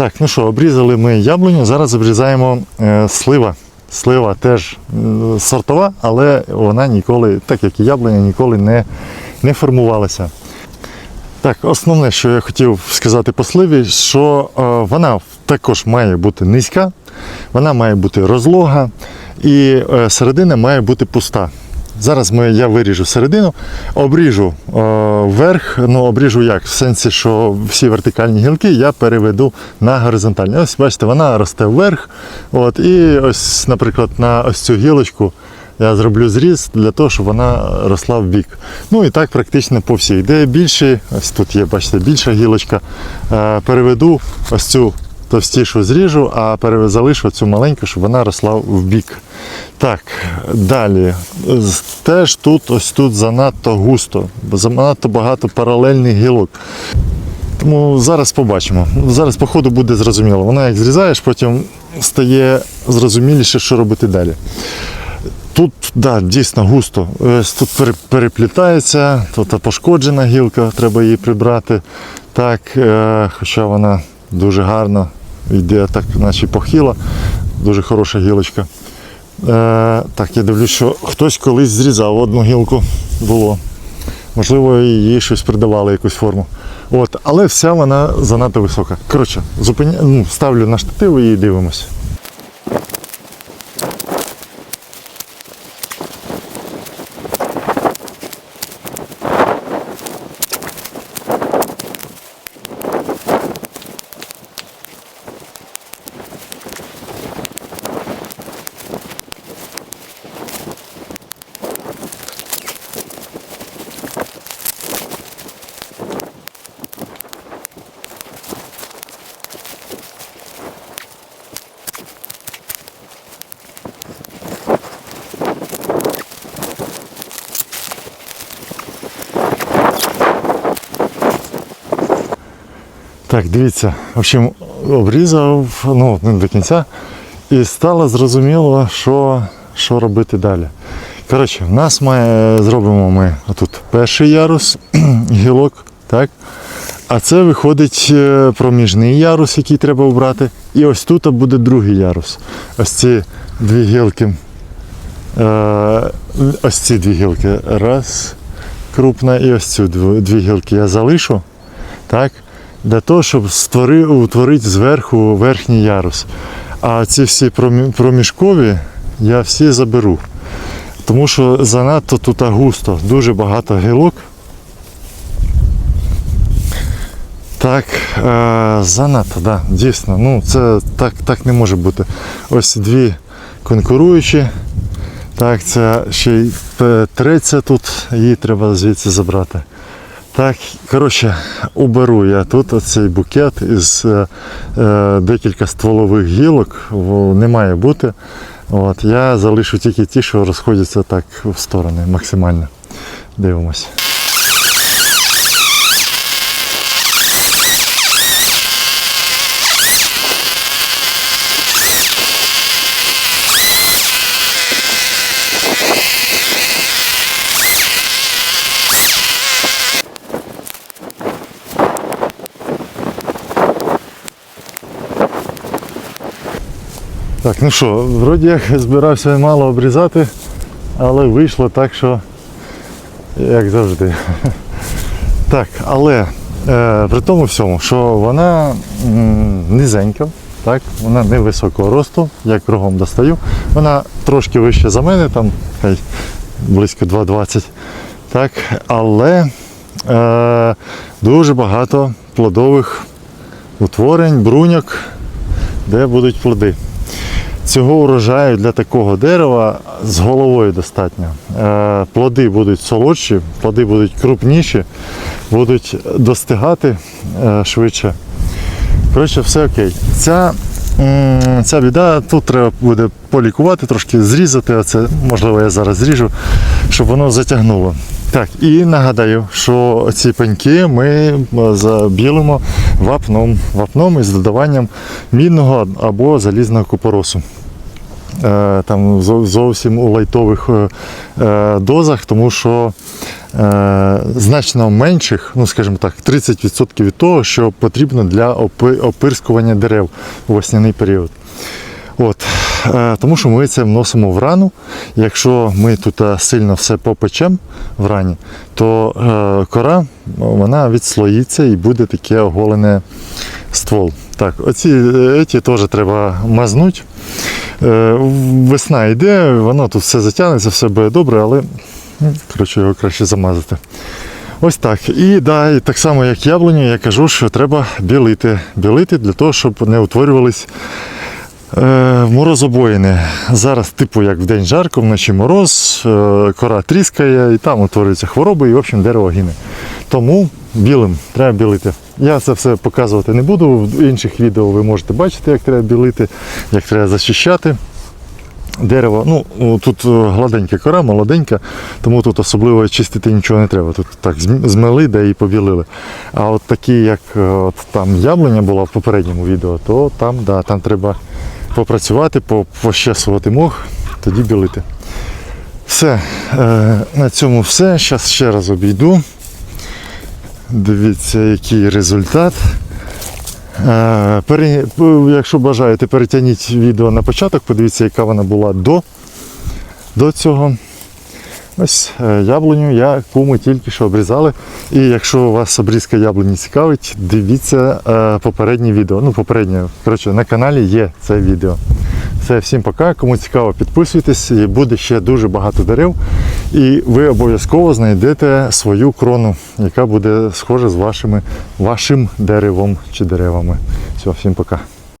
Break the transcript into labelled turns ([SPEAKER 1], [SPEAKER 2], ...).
[SPEAKER 1] Так, ну що, обрізали ми яблуню, зараз обрізаємо е, слива. Слива теж е, сортова, але вона ніколи, так як і яблуня, ніколи не, не формувалася. Так, основне, що я хотів сказати по сливі, що е, вона також має бути низька, вона має бути розлога і е, середина має бути пуста. Зараз ми, я виріжу середину, обріжу е, вверх, ну обріжу як? В сенсі, що всі вертикальні гілки я переведу на горизонтальні. Ось бачите, вона росте вверх. От, і ось, наприклад, на ось цю гілочку я зроблю зріз для того, щоб вона росла в бік. Ну і так практично по всіх. Де більші, ось тут є, бачите, більша гілочка. Е, переведу ось цю товстішу зріжу, а залишу цю маленьку, щоб вона росла в бік. Так, далі. Теж тут, ось тут занадто густо, занадто багато паралельних гілок. Тому зараз побачимо. Зараз по ходу буде зрозуміло. Воно як зрізаєш, потім стає зрозуміліше, що робити далі. Тут да, дійсно густо. Тут переплітається, тут пошкоджена гілка, треба її прибрати. Так, е, хоча вона дуже гарно йде, так, наче похила, дуже хороша гілочка. Е, так, я дивлюсь, що хтось колись зрізав одну гілку було. Можливо, їй щось придавали якусь форму. От, але вся вона занадто висока. Коротше, зупиня... ну, ставлю на штатив і дивимося. Так, дивіться, в общем, обрізав ну, не до кінця, і стало зрозуміло, що, що робити далі. Коротше, в нас має, зробимо ми отут перший ярус гілок, так? А це виходить е, проміжний ярус, який треба обрати. І ось тут буде другий ярус. Ось ці дві гілки. Е, ось ці дві гілки. Раз, крупна, і ось цю дві, гілки я залишу. Так? Для того, щоб створи, утворити зверху верхній ярус. А ці всі проміжкові я всі заберу. Тому що занадто тут густо, дуже багато гілок. Так, е, занадто, да, дійсно. Ну, це так, так не може бути. Ось дві конкуруючі. Так, це ще й третя тут, її треба звідси забрати. Так, коротше, уберу я тут оцей букет із е, е, декілька стволових гілок, не має бути. От, я залишу тільки ті, що розходяться так в сторони максимально. Дивимось. Так, ну що, вроді як збирався мало обрізати, але вийшло так, що як завжди. Так, але е, при тому всьому, що вона м, низенька, так, вона не високого росту, як кругом достаю. Вона трошки вище за мене, там хай близько 2,20. Так, але е, дуже багато плодових утворень, бруньок, де будуть плоди. Цього урожаю для такого дерева з головою достатньо. Е, Плоди будуть солодші, плоди будуть крупніші, будуть достигати е, швидше. Коротше, все окей. Ця, ця біда, тут треба буде полікувати, трошки зрізати. Оце, можливо, я зараз зріжу, щоб воно затягнуло. Так, і нагадаю, що ці пеньки ми забілимо вапном, вапном із додаванням мідного або залізного купоросу. Е, Там зовсім у лайтових е, е, дозах, тому що значно менших, ну скажімо так, 30% від того, що потрібно для опи- опирскування дерев у весняний період. От, тому що ми це вносимо в рану. Якщо ми тут сильно все попечемо в рані, то кора вона відслоїться і буде таке оголене ствол. Так, оці теж треба мазнути. Е, весна йде, воно тут все затягнеться, все буде добре, але ну, коротше, його краще замазати. Ось так. І, да, і так само, як яблуню, я кажу, що треба білити. Білити для того, щоб не утворювались е, морозобоїни. Зараз, типу, як в день жарко, вночі мороз, е, кора тріскає, і там утворюються хвороби, і в общем дерево гине. Тому білим треба білити. Я це все показувати не буду. В інших відео ви можете бачити, як треба білити, як треба захищати дерево. Ну, тут е, гладенька кора, молоденька, тому тут особливо чистити нічого не треба. Тут так змели да і побілили. А от такі, як е, от там яблуня була в попередньому відео, то там, да, там треба попрацювати, по- пощесувати мох, тоді білити. Все, е, на цьому все. Зараз ще раз обійду. Дивіться, який результат. Е, Якщо бажаєте, перетягніть відео на початок, подивіться, яка вона була до, до цього. Ось е, яблуню, яку ми тільки що обрізали. І якщо вас обрізка яблуні цікавить, дивіться е, попереднє відео. Ну, попереднє, коротше, на каналі є це відео. Все, всім пока. Кому цікаво, підписуйтесь, і буде ще дуже багато дерев. І ви обов'язково знайдете свою крону, яка буде схожа з вашими, вашим деревом чи деревами. Все, всім пока.